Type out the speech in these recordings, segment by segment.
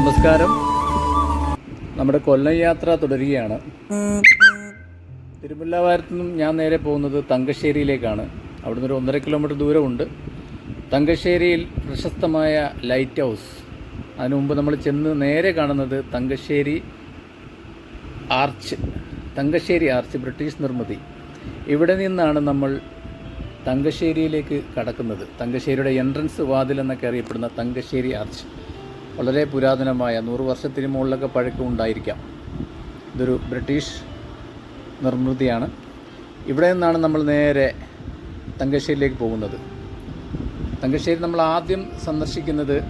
നമസ്കാരം. നമ്മുടെ കൊല്ലം യാത്ര തുടരുകയാണ്. തിരുമുല്ലാവാരത്തു നിന്നും ഞാൻ നേരെ പോകുന്നത് തങ്കശ്ശേരിയിലേക്കാണ്. അവിടുന്ന് ഒരു ഒന്നര കിലോമീറ്റർ ദൂരമുണ്ട്. തങ്കശ്ശേരിയിൽ പ്രശസ്തമായ ലൈറ്റ് ഹൗസ് അതിനു മുമ്പ് നമ്മൾ ചെന്ന് നേരെ കാണുന്നത് Thangassery arch Thangassery arch British നിർമ്മിതി. ഇവിടെ നിന്നാണ് നമ്മൾ തങ്കശ്ശേരിയിലേക്ക് കടക്കുന്നത്. തങ്കശ്ശേരിയുടെ എൻട്രൻസ് വാതിൽ എന്നൊക്കെ അറിയപ്പെടുന്ന തങ്കശ്ശേരി ആർച്ച് വളരെ പുരാതനമായ നൂറ് വർഷത്തിന് മുകളിലൊക്കെ പഴക്കം ഉണ്ടായിരിക്കാം. ഇതൊരു ബ്രിട്ടീഷ് നിർമ്മിതിയാണ്. ഇവിടെ നിന്നാണ് നമ്മൾ നേരെ തങ്കശ്ശേരിയിലേക്ക് പോകുന്നത്. തങ്കശ്ശേരി നമ്മൾ ആദ്യം സന്ദർശിക്കുന്നത്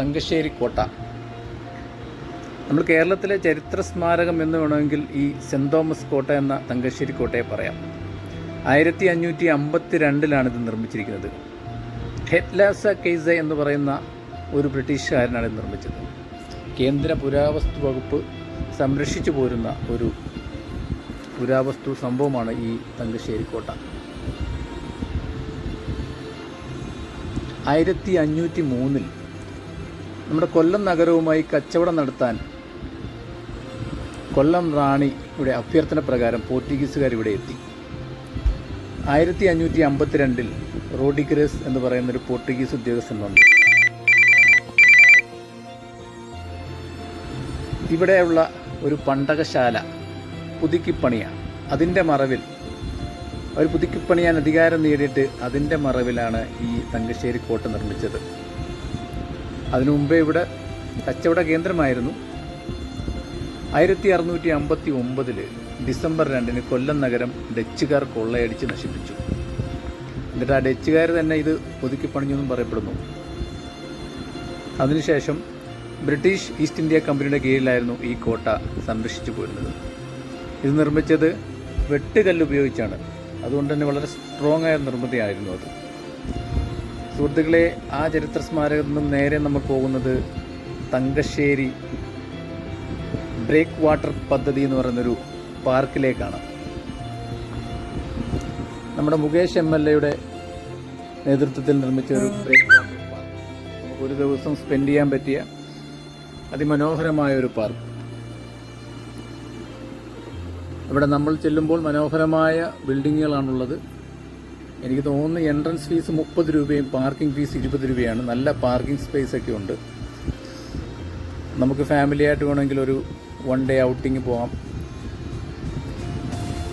തങ്കശ്ശേരി കോട്ട. നമ്മൾ കേരളത്തിലെ ചരിത്ര സ്മാരകം എന്ന് വേണമെങ്കിൽ ഈ സെന്റ് തോമസ് കോട്ട എന്ന തങ്കശ്ശേരി കോട്ടയെ പറയാം. ആയിരത്തി അഞ്ഞൂറ്റി അമ്പത്തി രണ്ടിലാണ് ഇത് നിർമ്മിച്ചിരിക്കുന്നത്. ഹെറ്റ്ലാസ കെയ്സ എന്ന് പറയുന്ന ഒരു ബ്രിട്ടീഷുകാരനാണ് നിർമ്മിച്ചത്. കേന്ദ്ര പുരാവസ്തു വകുപ്പ് സംരക്ഷിച്ചു പോരുന്ന ഒരു പുരാവസ്തു സംഭവമാണ് ഈ തങ്കശ്ശേരി കോട്ട. ആയിരത്തി അഞ്ഞൂറ്റി മൂന്നിൽ നമ്മുടെ കൊല്ലം നഗരവുമായി കച്ചവടം നടത്താൻ കൊല്ലം റാണിയുടെ അഭ്യർത്ഥന പ്രകാരം പോർച്ചുഗീസുകാർ ഇവിടെ എത്തി. ആയിരത്തി അഞ്ഞൂറ്റി അമ്പത്തിരണ്ടിൽ റോഡിഗ്രസ് എന്ന് പറയുന്നൊരു പോർച്ചുഗീസ് ഉദ്യോഗസ്ഥൻ വന്നു. ഇവിടെയുള്ള ഒരു പണ്ടകശാല പുതുക്കിപ്പണിയാണ് അതിന്റെ മറവിൽ അവർ പുതുക്കിപ്പണിയാൻ അധികാരം നേടിയിട്ട് അതിന്റെ മറവിലാണ് ഈ തങ്കശ്ശേരി കോട്ട നിർമ്മിച്ചത്. അതിനു മുമ്പേ ഇവിടെ കച്ചവട കേന്ദ്രമായിരുന്നു. ആയിരത്തി അറുന്നൂറ്റി അമ്പത്തി ഒമ്പതിൽ ഡിസംബർ രണ്ടിന് കൊല്ലം നഗരം ഡച്ചുകാർ കൊള്ളയടിച്ച് നശിപ്പിച്ചു. എന്നിട്ട് ആ ഡച്ചുകാർ തന്നെ ഇത് ഒതുക്കി പണിഞ്ഞു എന്നും പറയപ്പെടുന്നു. അതിനുശേഷം ബ്രിട്ടീഷ് ഈസ്റ്റ് ഇന്ത്യ കമ്പനിയുടെ കീഴിലായിരുന്നു ഈ കോട്ട സംരക്ഷിച്ചു പോരുന്നത്. ഇത് നിർമ്മിച്ചത് വെട്ടുകല്ല് ഉപയോഗിച്ചാണ് അതുകൊണ്ട് തന്നെ വളരെ സ്ട്രോങ് ആയ നിർമ്മിതിയായിരുന്നു അത്. സുഹൃത്തുക്കളെ ആ ചരിത്ര സ്മാരകത്തിൽ നിന്നും നേരെ നമ്മൾ പോകുന്നത് തങ്കശ്ശേരി ബ്രേക്ക് വാട്ടർ പദ്ധതി എന്ന് പറയുന്നൊരു പാർക്കിലേക്കാണ്. നമ്മുടെ മുകേഷ് എം എൽ എയുടെ നേതൃത്വത്തിൽ നിർമ്മിച്ച ഒരു ബ്രേക്ക് വാട്ടർ പാർക്ക്. നമുക്ക് ഒരു ദിവസം സ്പെൻഡ് ചെയ്യാൻ പറ്റിയ അതിമനോഹരമായ ഒരു പാർക്ക്. ഇവിടെ നമ്മൾ ചെല്ലുമ്പോൾ മനോഹരമായ ബിൽഡിങ്ങുകളാണുള്ളത്. എനിക്ക് തോന്നുന്നു എൻട്രൻസ് ഫീസ് മുപ്പത് രൂപയും പാർക്കിംഗ് ഫീസ് ഇരുപത് രൂപയാണ്. നല്ല പാർക്കിംഗ് സ്പേസ് ഒക്കെ ഉണ്ട്. നമുക്ക് ഫാമിലി ആയിട്ട് വേണമെങ്കിൽ ഒരു വൺ ഡേ ഔട്ടിങ് പോകാം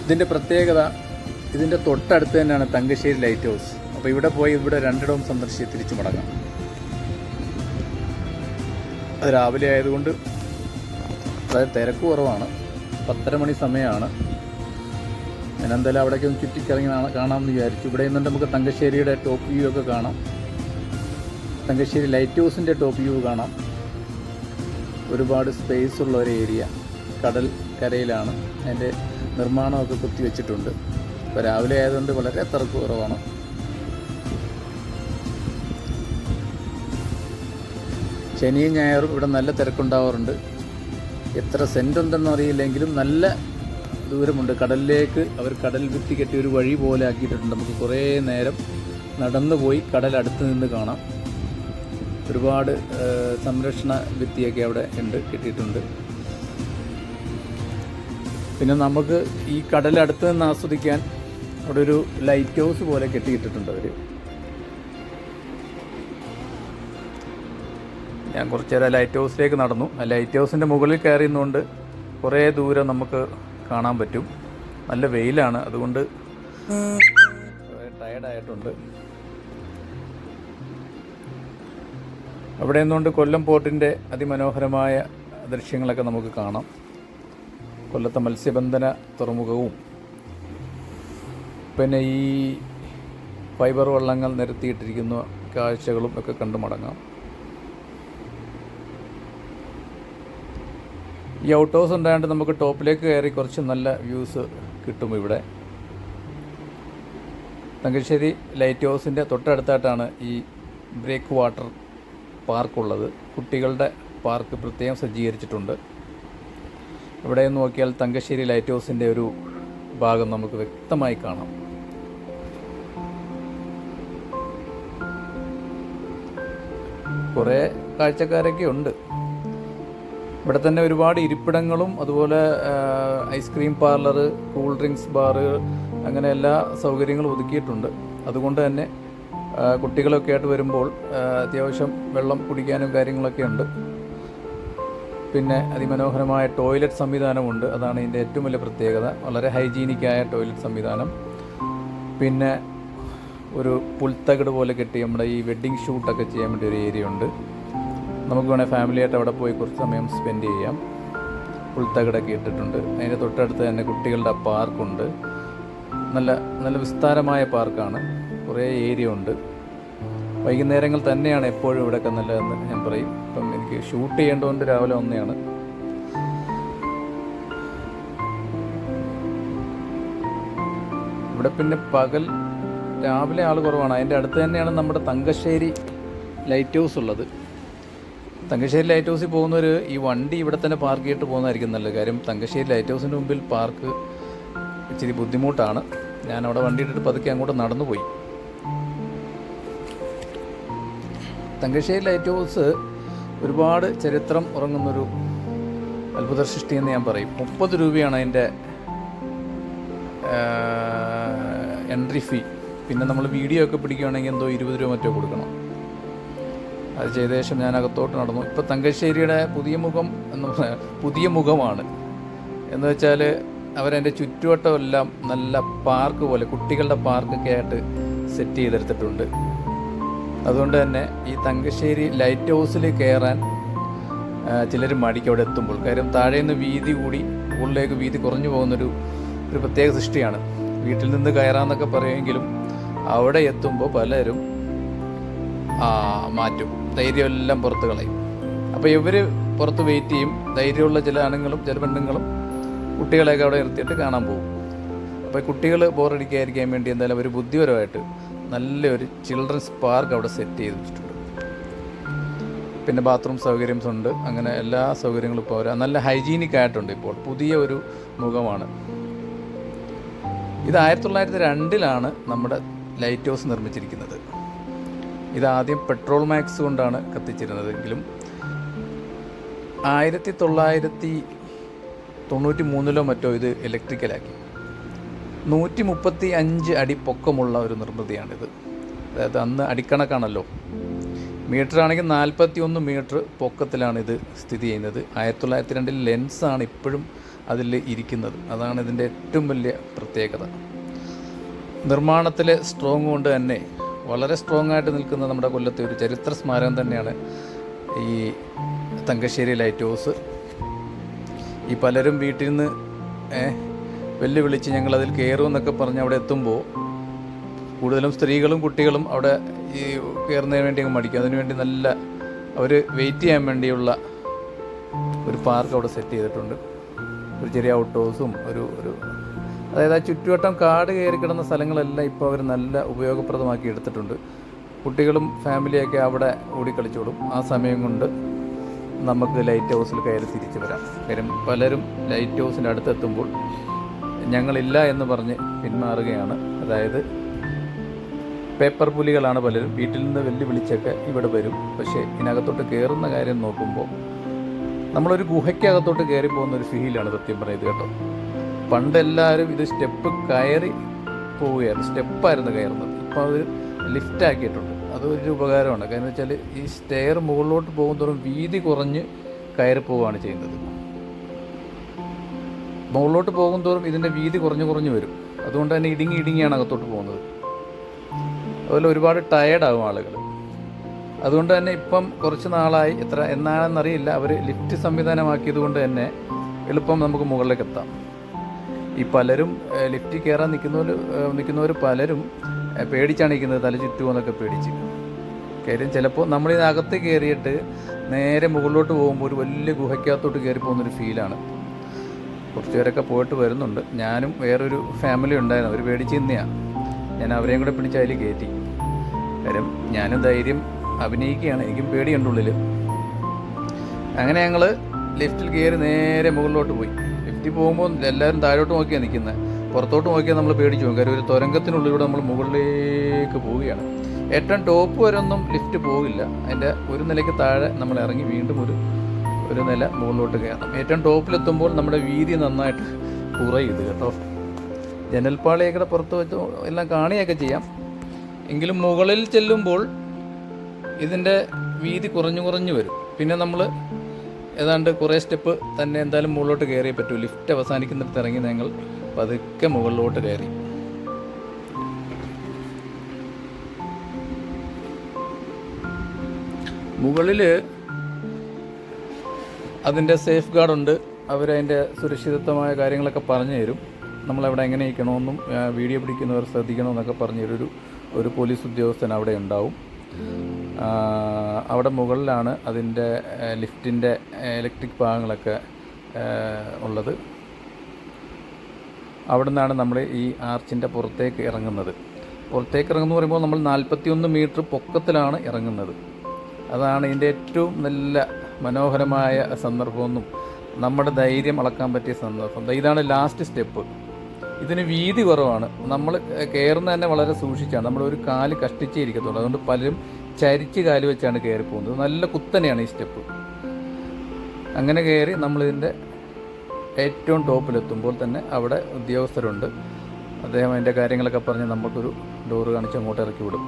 ഇതിന്റെ പ്രത്യേകത ഇതിന്റെ തൊട്ടടുത്ത് തന്നെയാണ് തങ്കശ്ശേരി ലൈറ്റ് ഹൗസ് അപ്പോൾ ഇവിടെ പോയി ഇവിടെ രണ്ടിടവും സന്ദർശിച്ച് തിരിച്ചു മടങ്ങാം. രാവിലെ ആയതുകൊണ്ട് അതായത് തിരക്ക് കുറവാണ്. പത്തര മണി സമയമാണ് ഞാൻ എന്തായാലും അവിടേക്ക് ഒന്ന് ചുറ്റിക്കിറങ്ങി കാണാമെന്ന് വിചാരിച്ചു. ഇവിടെ നിന്നുണ്ട് നമുക്ക് തങ്കശ്ശേരിയുടെ ടോപ്പ് വ്യൂ ഒക്കെ കാണാം. തങ്കശ്ശേരി ലൈറ്റ് ഹൗസിന്റെ ടോപ്പ് വ്യൂ കാണാം. ഒരുപാട് സ്പേസ് ഉള്ള ഒരു ഏരിയ കടൽ കരയിലാണ്. അതിന്റെ നിർമ്മാണമൊക്കെ കുത്തിവെച്ചിട്ടുണ്ട്. ഇപ്പോൾ രാവിലെ ആയതുകൊണ്ട് വളരെ തിരക്ക് കുറവാണ്. ശനിയും ഞായറും ഇവിടെ നല്ല തിരക്കുണ്ടാവാറുണ്ട്. എത്ര സെന്റ് ഉണ്ടെന്ന് അറിയില്ലെങ്കിലും നല്ല ദൂരമുണ്ട്. കടലിലേക്ക് അവർ കടൽ വിത്തി കെട്ടി ഒരു വഴി പോലെ ആക്കിയിട്ടുണ്ട്. നമുക്ക് കുറേ നേരം നടന്നു പോയി കടൽ അടുത്ത് നിന്ന് കാണാം. ഒരുപാട് സംരക്ഷണ ഭിത്തിയൊക്കെ അവിടെ ഉണ്ട് കിട്ടിയിട്ടുണ്ട്. പിന്നെ നമുക്ക് ഈ കടലടുത്ത് നിന്ന് ആസ്വദിക്കാൻ അവിടെ ഒരു ലൈറ്റ് ഹൗസ് പോലെ കെട്ടിയിട്ടിട്ടുണ്ട് അവർ ഞാൻ കുറച്ച് നേരം ലൈറ്റ് ഹൗസിലേക്ക് നടന്നു. ആ ലൈറ്റ് ഹൗസിന്റെ മുകളിൽ കയറി നിന്നുകൊണ്ട് കുറേ ദൂരം നമുക്ക് കാണാൻ പറ്റും. നല്ല വെയിലാണ്. അതുകൊണ്ട് ടയർഡായിട്ടുണ്ട് അവിടെ നിന്നുകൊണ്ട് കൊല്ലം പോർട്ടിന്റെ അതിമനോഹരമായ ദൃശ്യങ്ങളൊക്കെ നമുക്ക് കാണാം. കൊല്ലത്തെ മത്സ്യബന്ധന തുറമുഖവും പിന്നെ ഈ ഫൈബർ വള്ളങ്ങൾ നിരത്തിയിട്ടിരിക്കുന്ന കാഴ്ചകളും ഒക്കെ കണ്ടു മടങ്ങാം. ഈ ഔട്ട് ഹൗസ് ഉണ്ടായതുകൊണ്ട് നമുക്ക് ടോപ്പിലേക്ക് കയറി കുറച്ച് നല്ല വ്യൂസ് കിട്ടും ഇവിടെ. തങ്കശ്ശേരി ലൈറ്റ് ഹൗസിന്റെ തൊട്ടടുത്തായിട്ടാണ് ഈ ബ്രേക്ക് വാട്ടർ പാർക്കുള്ളത്. കുട്ടികളുടെ പാർക്ക് പ്രത്യേകം സജ്ജീകരിച്ചിട്ടുണ്ട്. ഇവിടെ നോക്കിയാൽ തങ്കശ്ശേരി ലൈറ്റ് ഹൗസിന്റെ ഒരു ഭാഗം നമുക്ക് വ്യക്തമായി കാണാം. കുറേ കാഴ്ചക്കാരൊക്കെ ഉണ്ട്. ഇവിടെ തന്നെ ഒരുപാട് ഇരിപ്പിടങ്ങളും അതുപോലെ ice cream parlour cool drinks bar അങ്ങനെ എല്ലാ സൗകര്യങ്ങളും ഒതുക്കിയിട്ടുണ്ട്. അതുകൊണ്ട് തന്നെ കുട്ടികളൊക്കെ ആയിട്ട് വരുമ്പോൾ അത്യാവശ്യം വെള്ളം കുടിക്കാനും കാര്യങ്ങളൊക്കെ ഉണ്ട്. പിന്നെ അതിമനോഹരമായ ടോയ്ലറ്റ് സംവിധാനമുണ്ട്. അതാണ് ഇതിന്റെ ഏറ്റവും വലിയ പ്രത്യേകത. വളരെ ഹൈജീനിക്കായ ടോയ്ലറ്റ് സംവിധാനം. പിന്നെ ഒരു പുൽത്തകിട് പോലെ കെട്ടി നമ്മുടെ ഈ വെഡ്ഡിങ് ഷൂട്ടൊക്കെ ചെയ്യാൻ വേണ്ടി ഒരു ഏരിയ ഉണ്ട്. നമുക്ക് വേണേൽ ഫാമിലിയായിട്ട് അവിടെ പോയി കുറച്ച് സമയം സ്പെൻഡ് ചെയ്യാം. പുൽത്തകടൊക്കെ ഇട്ടിട്ടുണ്ട്. അതിന്റെ തൊട്ടടുത്ത് തന്നെ കുട്ടികളുടെ പാർക്കുണ്ട്. നല്ല നല്ല വിസ്താരമായ പാർക്കാണ്. കുറേ ഏരിയ ഉണ്ട്. വൈകുന്നേരങ്ങൾ തന്നെയാണ് എപ്പോഴും ഇവിടെയൊക്കെ നല്ലതെന്ന് ഞാൻ പറയും. ഇപ്പം എനിക്ക് ഷൂട്ട് ചെയ്യേണ്ടതുകൊണ്ട് രാവിലെ ഒന്നെയാണ് ഇവിടെ പിന്നെ പകൽ രാവിലെ ആൾ കുറവാണ്. അതിന്റെ അടുത്ത് തന്നെയാണ് നമ്മുടെ തങ്കശ്ശേരി ലൈറ്റ് ഹൗസ് ഉള്ളത്. തങ്കശ്ശേരി ലൈറ്റ് ഹൗസിൽ പോകുന്നവർ ഈ വണ്ടി ഇവിടെ തന്നെ പാർക്ക് ചെയ്തിട്ട് പോകുന്നതായിരിക്കും നല്ലത്. കാര്യം തങ്കശ്ശേരി ലൈറ്റ് ഹൗസിന്റെ മുമ്പിൽ പാർക്ക് ഇച്ചിരി ബുദ്ധിമുട്ടാണ്. ഞാൻ അവിടെ വണ്ടി ഇട്ടിട്ട് പതുക്കെ അങ്ങോട്ട് നടന്നു പോയി തങ്കശ്ശേരി ലൈറ്റ് ഹൗസ് ഒരുപാട് ചരിത്രം ഉറങ്ങുന്നൊരു അത്ഭുത സൃഷ്ടി എന്ന് ഞാൻ പറയും. മുപ്പത് രൂപയാണ് അതിന്റെ എൻട്രി ഫീ പിന്നെ നമ്മൾ വീഡിയോ ഒക്കെ പിടിക്കുകയാണെങ്കിൽ എന്തോ ഇരുപത് രൂപ മറ്റോ കൊടുക്കണം. അത് ചെയ്ത ശേഷം ഞാൻ അകത്തോട്ട് നടന്നു. ഇപ്പോൾ തങ്കശ്ശേരിയുടെ പുതിയ മുഖം എന്ന് പറഞ്ഞാൽ പുതിയ മുഖമാണ്. എന്ന് വെച്ചാൽ അവരെന്റെ ചുറ്റുവട്ടമെല്ലാം നല്ല പാർക്ക് പോലെ കുട്ടികളുടെ പാർക്കൊക്കെ ആയിട്ട് സെറ്റ് ചെയ്തെടുത്തിട്ടുണ്ട്. അതുകൊണ്ട് തന്നെ ഈ തങ്കശ്ശേരി ലൈറ്റ് ഹൗസിൽ കയറാൻ ചിലർ മടിക്കും അവിടെ എത്തുമ്പോൾ. കാര്യം താഴെ നിന്ന് വീതി കൂടി മുകളിലേക്ക് വീതി കുറഞ്ഞു പോകുന്നൊരു ഒരു പ്രത്യേക സൃഷ്ടിയാണ്. വീട്ടിൽ നിന്ന് കയറാമെന്നൊക്കെ പറയുമെങ്കിലും അവിടെ എത്തുമ്പോൾ പലരും മാറ്റും. ധൈര്യമെല്ലാം പുറത്ത് കളയും. അപ്പോൾ ഇവർ പുറത്ത് വെയിറ്റ് ചെയ്യും. ധൈര്യമുള്ള ചില ആണുങ്ങളും ചില പെണ്ണുങ്ങളും കുട്ടികളെയൊക്കെ അവിടെ നിർത്തിയിട്ട് കാണാൻ പോകും. അപ്പോൾ കുട്ടികൾ ബോറടിക്കാതിരിക്കാൻ വേണ്ടി എന്തായാലും ഒരു ബുദ്ധിപരമായിട്ട് നല്ലൊരു ചിൽഡ്രൻസ് പാർക്ക് അവിടെ സെറ്റ് ചെയ്ത് വെച്ചിട്ടുണ്ട്. പിന്നെ ബാത്റൂം സൗകര്യംസ് ഉണ്ട്. അങ്ങനെ എല്ലാ സൗകര്യങ്ങളും ഇപ്പോൾ അവർ നല്ല ഹൈജീനിക് ആയിട്ടുണ്ട് ഇപ്പോൾ. പുതിയ ഒരു മുഖമാണ്. ഇത് ആയിരത്തി തൊള്ളായിരത്തി രണ്ടിലാണ് നമ്മുടെ ലൈറ്റ് ഹൗസ് നിർമ്മിച്ചിരിക്കുന്നത്. ഇത് ആദ്യം പെട്രോൾ മാക്സ് കൊണ്ടാണ് കത്തിച്ചിരുന്നതെങ്കിലും ആയിരത്തി തൊള്ളായിരത്തി തൊണ്ണൂറ്റി മൂന്നിലോ മറ്റോ ഇത് ഇലക്ട്രിക്കലാക്കി നൂറ്റി മുപ്പത്തി അഞ്ച് അടി പൊക്കമുള്ള ഒരു നിർമ്മിതിയാണിത്. അതായത് അന്ന് അടിക്കണക്കാണല്ലോ. മീറ്റർ ആണെങ്കിൽ നാൽപ്പത്തി ഒന്ന് മീറ്റർ പൊക്കത്തിലാണ് ഇത് സ്ഥിതി ചെയ്യുന്നത്. ആയിരത്തി തൊള്ളായിരത്തി രണ്ടിൽ ലെൻസാണ് ഇപ്പോഴും അതിൽ ഇരിക്കുന്നത്. അതാണ് ഇതിന്റെ ഏറ്റവും വലിയ പ്രത്യേകത. നിർമ്മാണത്തിലെ സ്ട്രോങ് കൊണ്ട് തന്നെ വളരെ സ്ട്രോങ് ആയിട്ട് നിൽക്കുന്ന നമ്മുടെ കൊല്ലത്തെ ഒരു ചരിത്ര സ്മാരകം തന്നെയാണ് ഈ തങ്കശ്ശേരി ലൈറ്റ് ഹൗസ് ഈ പലരും വീട്ടിൽ നിന്ന് വെല്ലുവിളിച്ച് ഞങ്ങളതിൽ കയറും കയറുമെന്നൊക്കെ പറഞ്ഞ് അവിടെ എത്തുമ്പോൾ കൂടുതലും സ്ത്രീകളും കുട്ടികളും അവിടെ ഈ കയറുന്നതിന് വേണ്ടി അങ്ങ് മടിക്കും. അതിനുവേണ്ടി നല്ല അവർ വെയിറ്റ് ചെയ്യാൻ വേണ്ടിയുള്ള ഒരു പാർക്ക് അവിടെ സെറ്റ് ചെയ്തിട്ടുണ്ട്. ഒരു ചെറിയ ഔട്ട് ഹൗസും ഒരു ഒരു അതായത് ആ ചുറ്റുവട്ടം കാട് കയറി കിടന്ന സ്ഥലങ്ങളെല്ലാം ഇപ്പോൾ അവർ നല്ല ഉപയോഗപ്രദമാക്കി എടുത്തിട്ടുണ്ട്. കുട്ടികളും ഫാമിലിയൊക്കെ അവിടെ ഓടിക്കളിച്ചോളും. ആ സമയം കൊണ്ട് നമുക്ക് ലൈറ്റ് ഹൗസിൽ കയറി തിരിച്ചു വരാം. കാര്യം പലരും ലൈറ്റ് ഹൗസിന്റെ അടുത്തെത്തുമ്പോൾ ഞങ്ങളില്ല എന്ന് പറഞ്ഞ് പിന്മാറുകയാണ്. അതായത് പേപ്പർ പുലികളാണ് പലരും. വീട്ടിൽ നിന്ന് വെല്ലുവിളിച്ചൊക്കെ ഇവിടെ വരും. പക്ഷേ ഇതിനകത്തോട്ട് കയറുന്ന കാര്യം നോക്കുമ്പോൾ നമ്മളൊരു ഗുഹയ്ക്കകത്തോട്ട് കയറി പോകുന്ന ഒരു ഫീലാണ് സത്യം പറയുന്നത് കേട്ടോ. പണ്ട് എല്ലാവരും ഇത് സ്റ്റെപ്പ് കയറി പോവുകയായിരുന്നു. സ്റ്റെപ്പായിരുന്നു കയറുന്നത്. ഇപ്പോൾ അത് ലിഫ്റ്റ് ആക്കിയിട്ടുണ്ട്. അതൊരു ഉപകാരമാണ്. കാരണം വെച്ചാൽ ഈ സ്റ്റെയർ മുകളിലോട്ട് പോകുന്തോറും വീതി കുറഞ്ഞ് കയറി പോവുകയാണ് ചെയ്യുന്നത്. മുകളിലോട്ട് പോകുന്തോറും ഇതിന്റെ വീതി കുറഞ്ഞു കുറഞ്ഞു വരും. അതുകൊണ്ട് തന്നെ ഇടുങ്ങി ഇടുങ്ങിയാണ് അകത്തോട്ട് പോകുന്നത്. അതുപോലെ ഒരുപാട് ടയേർഡാകും ആളുകൾ അതുകൊണ്ട് തന്നെ ഇപ്പം കുറച്ച് നാളായി. എത്ര എന്നാണെന്നറിയില്ല. അവർ ലിഫ്റ്റ് സംവിധാനമാക്കിയത് കൊണ്ട് തന്നെ എളുപ്പം നമുക്ക് മുകളിലേക്ക് എത്താം. ഈ പലരും ലിഫ്റ്റ് കയറാൻ നിൽക്കുന്നവർ നിൽക്കുന്നവർ പലരും പേടിച്ചാണ് നിൽക്കുന്നത് തല ചുറ്റുമെന്നൊക്കെ പേടിച്ച്. കാര്യം ചിലപ്പോൾ നമ്മൾ ഇതിനകത്ത് കയറിയിട്ട് നേരെ മുകളിലോട്ട് പോകുമ്പോൾ ഒരു വലിയ ഗുഹയ്ക്കകത്തോട്ട് കയറി പോകുന്നൊരു ഫീലാണ് കുറച്ച് പേരൊക്കെ പോയിട്ട് വരുന്നുണ്ട്. ഞാനും വേറൊരു ഫാമിലി ഉണ്ടായിരുന്നു. അവർ പേടിച്ച് ഇന്നെയാണ് ഞാൻ അവരെയും കൂടെ പിടിച്ച് അതിൽ കയറ്റി കാര്യം ഞാനും ധൈര്യം അഭിനയിക്കുകയാണ്. എനിക്കും പേടിയുണ്ട് ഉള്ളിൽ അങ്ങനെ ഞങ്ങൾ ലിഫ്റ്റിൽ കയറി നേരെ മുകളിലോട്ട് പോയി. ലിഫ്റ്റിൽ പോകുമ്പോൾ എല്ലാവരും താഴോട്ട് നോക്കിയാണ് നിൽക്കുന്നത് പുറത്തോട്ട് നോക്കിയാൽ നമ്മൾ പേടിച്ചു പോകും. കാര്യം ഒരു തുരങ്കത്തിനുള്ളിലൂടെ നമ്മൾ മുകളിലേക്ക് പോവുകയാണ്. ഏറ്റവും ടോപ്പ് വരെ ഒന്നും ലിഫ്റ്റ് പോകില്ല അതിന്റെ ഒരു നിലയ്ക്ക് താഴെ നമ്മൾ ഇറങ്ങി വീണ്ടും ഒരു ഒരു നില മുകളിലോട്ട് കയറണം. ഏറ്റവും ടോപ്പിലെത്തുമ്പോൾ നമ്മുടെ വീതി നന്നായിട്ട് കുറയുത് കേട്ടോ. ജനൽപ്പാളിയൊക്കെ പുറത്ത് വെച്ച് എല്ലാം കാണുകയൊക്കെ ചെയ്യാം. എങ്കിലും മുകളിൽ ചെല്ലുമ്പോൾ ഇതിന്റെ വീതി കുറഞ്ഞു കുറഞ്ഞു വരും. പിന്നെ നമ്മൾ ഏതാണ്ട് കുറേ സ്റ്റെപ്പ് തന്നെ എന്തായാലും മുകളിലോട്ട് കയറിയേ പറ്റൂ. ലിഫ്റ്റ് അവസാനിക്കുന്നിടത്ത് ഇറങ്ങി ഞങ്ങൾ പതുക്കെ മുകളിലോട്ട് കയറി. മുകളിൽ അതിന്റെ സേഫ് ഗാർഡുണ്ട് അവരതിന്റെ സുരക്ഷിതത്വമായ കാര്യങ്ങളൊക്കെ പറഞ്ഞു തരും. നമ്മളവിടെ എങ്ങനെ ഇരിക്കണമെന്നും വീഡിയോ പിടിക്കുന്നവർ ശ്രദ്ധിക്കണമെന്നൊക്കെ പറഞ്ഞു തരും ഒരു പോലീസ് ഉദ്യോഗസ്ഥൻ അവിടെ ഉണ്ടാവും. അവിടെ മുകളിലാണ് അതിന്റെ ലിഫ്റ്റിന്റെ ഇലക്ട്രിക് ഭാഗങ്ങളൊക്കെ ഉള്ളത്. അവിടെ നിന്നാണ് നമ്മൾ ഈ ആർച്ചിന്റെ പുറത്തേക്ക് ഇറങ്ങുന്നത്. പുറത്തേക്ക് ഇറങ്ങുന്നു പറയുമ്പോൾ നമ്മൾ നാൽപ്പത്തിയൊന്ന് മീറ്റർ പൊക്കത്തിലാണ് ഇറങ്ങുന്നത്. അതാണ് ഇതിന്റെ ഏറ്റവും നല്ല മനോഹരമായ സന്ദർഭമെന്നും നമ്മുടെ ധൈര്യം അളക്കാൻ പറ്റിയ സന്ദർഭം. ഇതാണ് ലാസ്റ്റ് സ്റ്റെപ്പ് ഇതിന് വീതി കുറവാണ്. നമ്മൾ കയറുന്ന തന്നെ വളരെ സൂക്ഷിച്ചാണ്. നമ്മൾ ഒരു കാൽ കഷ്ടിച്ചേ ഇരിക്കത്തുള്ളൂ. അതുകൊണ്ട് പലരും ചരിച്ച് കാൽ വെച്ചാണ് കയറി പോകുന്നത്. നല്ല കുത്തനെയാണ് ഈ സ്റ്റെപ്പ്. അങ്ങനെ കയറി നമ്മളിതിന്റെ ഏറ്റവും ടോപ്പിലെത്തുമ്പോൾ തന്നെ അവിടെ ഉദ്യോഗസ്ഥരുണ്ട്. അദ്ദേഹം അതിന്റെ കാര്യങ്ങളൊക്കെ പറഞ്ഞ് നമുക്കൊരു ഡോറ് കാണിച്ച് അങ്ങോട്ട് ഇറക്കി വിടും.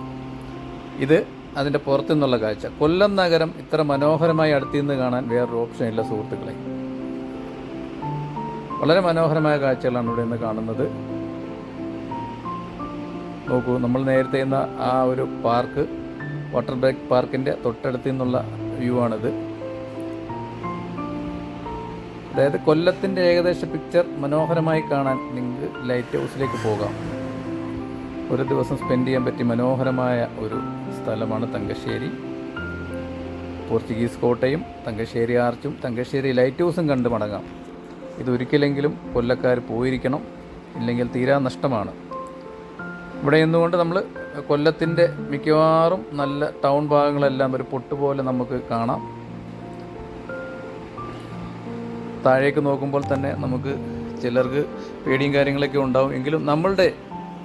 ഇത് അതിന്റെ പുറത്തു നിന്നുള്ള കാഴ്ച. കൊല്ലം നഗരം ഇത്ര മനോഹരമായി അടുത്തു നിന്ന് കാണാൻ വേറൊരു ഓപ്ഷൻ ഇല്ല സുഹൃത്തുക്കളെ. വളരെ മനോഹരമായ കാഴ്ചകളാണ് ഇവിടെ നിന്ന് കാണുന്നത്. നോക്കൂ നമ്മൾ നേരത്തെ ആ ഒരു പാർക്ക് വാട്ടർ ബ്രേക്ക് പാർക്കിന്റെ തൊട്ടടുത്ത് നിന്നുള്ള വ്യൂ ആണിത്. അതായത് കൊല്ലത്തിന്റെ ഏകദേശ പിക്ചർ മനോഹരമായി കാണാൻ നിങ്ങൾക്ക് ലൈറ്റ് ഹൗസിലേക്ക് പോകാം. ഒരു ദിവസം സ്പെൻഡ് ചെയ്യാൻ പറ്റിയ മനോഹരമായ ഒരു സ്ഥലമാണ് തങ്കശ്ശേരി. പോർച്ചുഗീസ് കോട്ടയും തങ്കശ്ശേരി ആർച്ചും തങ്കശ്ശേരി ലൈറ്റ് ഹൗസും കണ്ട് മടങ്ങാം. ഇതൊരിക്കലെങ്കിലും കൊല്ലക്കാർ പോയിരിക്കണം ഇല്ലെങ്കിൽ തീരാ നഷ്ടമാണ്. ഇവിടെ നിന്നുകൊണ്ട് നമ്മൾ കൊല്ലത്തിന്റെ മിക്കവാറും നല്ല ടൗൺ ഭാഗങ്ങളെല്ലാം ഒരു പൊട്ടുപോലെ നമുക്ക് കാണാം. താഴേക്ക് നോക്കുമ്പോൾ തന്നെ നമുക്ക് ചിലർക്ക് പേടിയും കാര്യങ്ങളൊക്കെ ഉണ്ടാവും. എങ്കിലും നമ്മളുടെ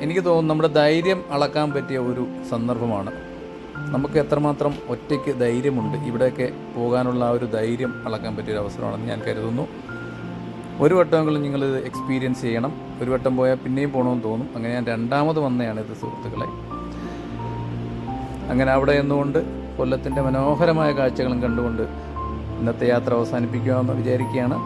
എനിക്ക് തോന്നുന്നു നമ്മുടെ ധൈര്യം അളക്കാൻ പറ്റിയ ഒരു സന്ദർഭമാണ്. നമുക്ക് എത്രമാത്രം ഒറ്റയ്ക്ക് ധൈര്യമുണ്ട് ഇവിടെയൊക്കെ പോകാനുള്ള ആ ഒരു ധൈര്യം അളക്കാൻ പറ്റിയ ഒരു അവസരമാണെന്ന് ഞാൻ കരുതുന്നു. ഒരു വട്ടമെങ്കിലും നിങ്ങളിത് എക്സ്പീരിയൻസ് ചെയ്യണം. ഒരു വട്ടം പോയാൽ പിന്നെയും പോകണമെന്ന് തോന്നും. അങ്ങനെ ഞാൻ രണ്ടാമത് വന്നതാണ് ഇത് സുഹൃത്തുക്കളെ. അങ്ങനെ അവിടെ നിന്നുകൊണ്ട് കൊല്ലത്തിന്റെ മനോഹരമായ കാഴ്ചകളും കണ്ടുകൊണ്ട് ഇന്നത്തെ യാത്ര അവസാനിപ്പിക്കാമെന്ന് വിചാരിക്കുകയാണ്.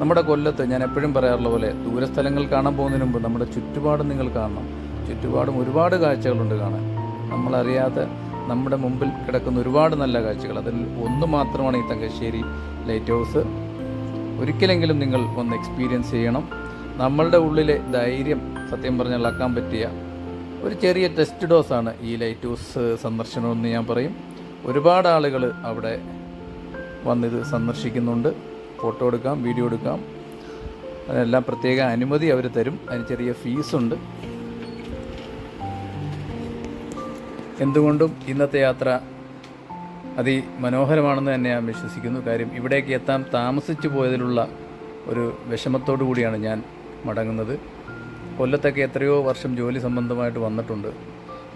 നമ്മുടെ കൊല്ലത്ത് ഞാൻ എപ്പോഴും പറയാറുള്ള പോലെ ദൂരസ്ഥലങ്ങൾ കാണാൻ പോകുന്നതിന് മുമ്പ് നമ്മുടെ ചുറ്റുപാടും നിങ്ങൾ കാണണം. ചുറ്റുപാടും ഒരുപാട് കാഴ്ചകളുണ്ട് കാണാൻ. നമ്മളറിയാതെ നമ്മുടെ മുമ്പിൽ കിടക്കുന്ന ഒരുപാട് നല്ല കാഴ്ചകൾ. അതിൽ ഒന്ന് മാത്രമാണ് ഈ തങ്കശ്ശേരി ലൈറ്റ് ഹൗസ് ഒരിക്കലെങ്കിലും നിങ്ങൾ ഒന്ന് എക്സ്പീരിയൻസ് ചെയ്യണം. നമ്മളുടെ ഉള്ളിലെ ധൈര്യം സത്യം പറഞ്ഞാൽ ഇളക്കാൻ പറ്റിയ ഒരു ചെറിയ ടെസ്റ്റ് ഡോസാണ് ഈ ലൈറ്റ് ഹൗസ് സന്ദർശനമെന്ന് ഞാൻ പറയും. ഒരുപാട് ആളുകൾ അവിടെ വന്നിത് സന്ദർശിക്കുന്നുണ്ട്. ഫോട്ടോ എടുക്കാം വീഡിയോ എടുക്കാം. അതിനെല്ലാം പ്രത്യേക അനുമതി അവർ തരും. അതിന് ചെറിയ ഫീസുണ്ട് എന്തുകൊണ്ടും ഇന്നത്തെ യാത്ര അതിമനോഹരമാണെന്ന് തന്നെ ഞാൻ വിശ്വസിക്കുന്നു. കാര്യം ഇവിടേക്ക് എത്താൻ താമസിച്ചു പോയതിലുള്ള ഒരു വിഷമത്തോടു കൂടിയാണ് ഞാൻ മടങ്ങുന്നത്. കൊല്ലത്തൊക്കെ എത്രയോ വർഷം ജോലി സംബന്ധമായിട്ട് വന്നിട്ടുണ്ട്.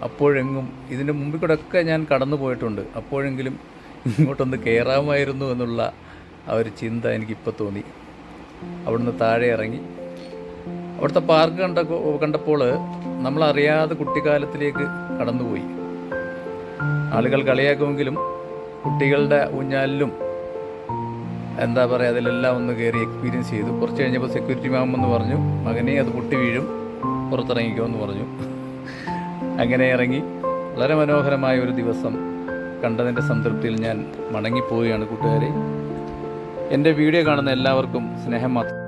അപ്പോഴെങ്ങും ഇതിന്റെ മുമ്പിൽ കൂടെ ഒക്കെ ഞാൻ കടന്നു പോയിട്ടുണ്ട്. അപ്പോഴെങ്കിലും ഇങ്ങോട്ടൊന്ന് കയറാമായിരുന്നു എന്നുള്ള ആ ഒരു ചിന്ത എനിക്കിപ്പോൾ തോന്നി. അവിടുന്ന് താഴെ ഇറങ്ങി. അവിടുത്തെ പാർക്ക് കണ്ട കണ്ടപ്പോൾ നമ്മളറിയാതെ കുട്ടിക്കാലത്തിലേക്ക് കടന്നുപോയി. ആളുകൾ കളിയാക്കുമെങ്കിലും കുട്ടികളുടെ ഊഞ്ഞാലിലും എന്താ പറയുക അതിലെല്ലാം ഒന്ന് കയറി എക്സ്പീരിയൻസ് ചെയ്തു. കുറച്ച് കഴിഞ്ഞപ്പോൾ സെക്യൂരിറ്റി മാം എന്ന് പറഞ്ഞു മകനെ അത് പൊട്ടി വീഴും. പുറത്തിറങ്ങിക്കോ എന്ന് പറഞ്ഞു. അങ്ങനെ ഇറങ്ങി. വളരെ മനോഹരമായ ഒരു ദിവസം കണ്ടതിന്റെ സംതൃപ്തിയിൽ ഞാൻ മടങ്ങിപ്പോവുകയാണ് കൂട്ടുകാരെ. എന്റെ വീഡിയോ കാണുന്ന എല്ലാവർക്കും സ്നേഹം മാത്രം.